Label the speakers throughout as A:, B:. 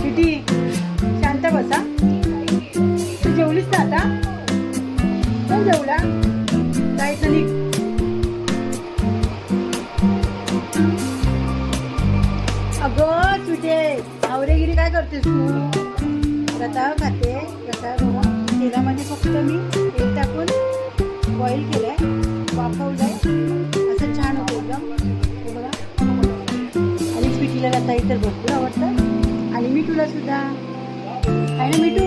A: किती? शांत बसा. तू जेवलीस ना आता? कोण जेवला? जायचं निघ. अगं तुझे आवरेगिरी काय करतेस तू? रताळ खाते रताळ तेलामध्ये फक्त मी तेल टाकून बॉईल केलंय. वाफवलंय. असं ताई तर भरपूर आवडतं आणि मिठूला सुद्धा. आहे ना मिठू?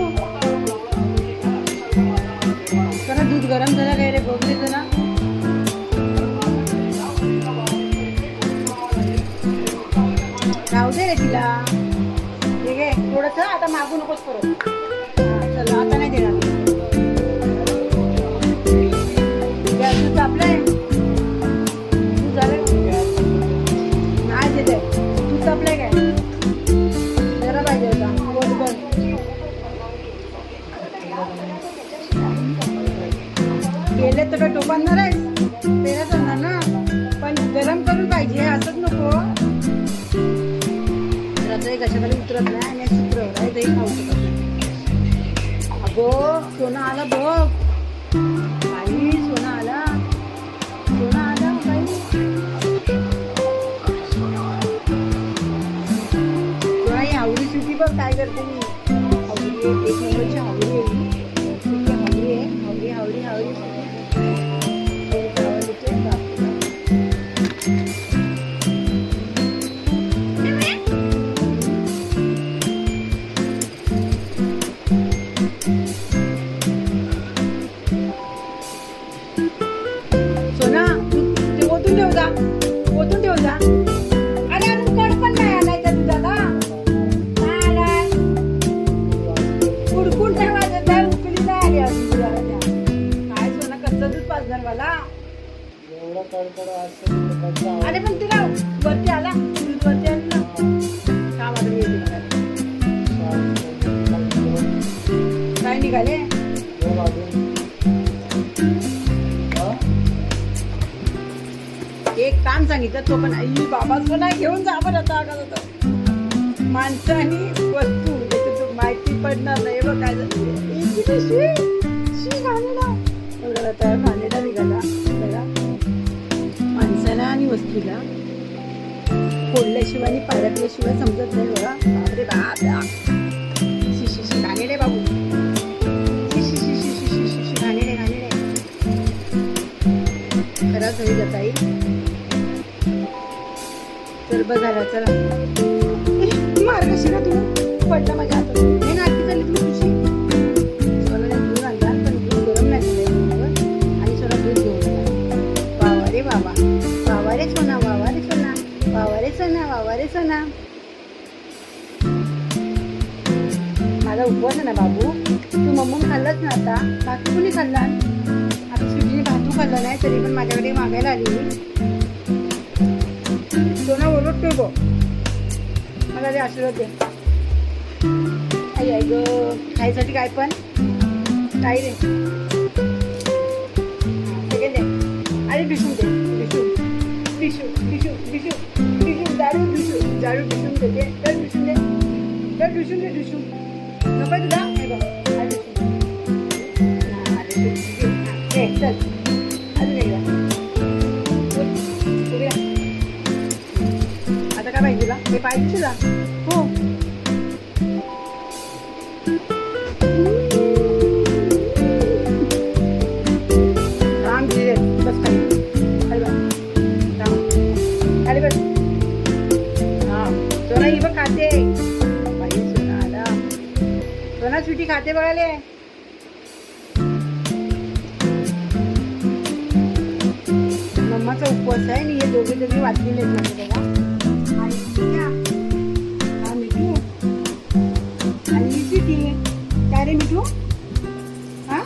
A: जरा दूध गरम झालं काय रे? बघले जरा. ना राहू दे रे तिला. ठीक आहे थोडस आता मागू नकोच परत. चला चल आता नाही देणार. गेले तर टोपणार टोपांना आहेस तेलाच ना पण गरम करून पाहिजे असंच नको. रताई कशाखाली उतरत नाही आणि सूत्र. आहे खाऊ शकत अगो सोनं आला बघ. काय करते मी? एक नंबरची हावरी त्या नाही आली अजून दुधाला त्या. काय सोना कसं दूध पाजणार मला
B: एवढा कडकड असेल
A: अरे पण तिला वरती आला दूध वरती आलं ना. का येते काय निघाले? एक काम सांगितलं तो पण आई बाबा सोना घेऊन जा बरं आता का होतं माणसं आणि वस्तू. पडणार नाही. बघ काय निघाला. माणसाला आणि वस्तूला फोडल्याशिवाय आणि पाडल्याशिवाय समजत नाही बघा. अरे बाबा. जाताई बघायला चला. मार्गशिरा तू? पडला माझ्या सोना बाबा रे सोना माझा उपवास आहे ना बाबू. तू मम्मी खाल्लाच ना आता. बाकी कुणी खाल्ला? आता सुजीने भातू खाल्ला नाही तरी पण माझ्याकडे मागायला आली मी. सोना ओरडतोय गो मला ते आशीर्वाद दे. आई आई ग. खायसाठी काय पण? काय रे आता काय पाहिजे तुला? हे पाहिजे तुला? हो. ती खाते बघाले. मम्माचा उपवास आहे आणि हे दोघे दोघे वाचलेले आहेत बघा. आणि मिठू. आणि ही काय रे मिठू? हा?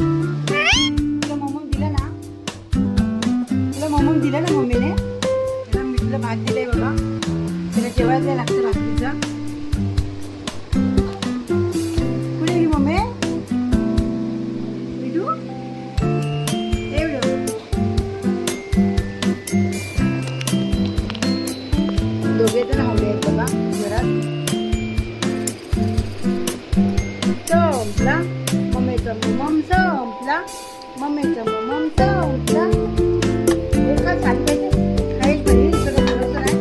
A: तुला मम्मक दिलं ना? तुला मम्मक दिलं ना मम्मीने? त्याला मिठूला भात दिलाय बघा त्याला जेवायला लागतं रात्रीचा मम संपला. मम्मीचा मम संपला. एका का खाईल काहीच सगळं थोडंसं नाही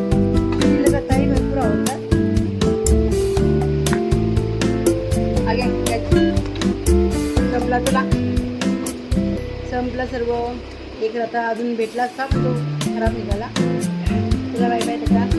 A: तिला का ताई भरपूर आवडतात आगे संपला तुला? संपला सर्व. एक रता अजून भेटला असता तो खराब निघाला. तुला बाय बाय त्याचा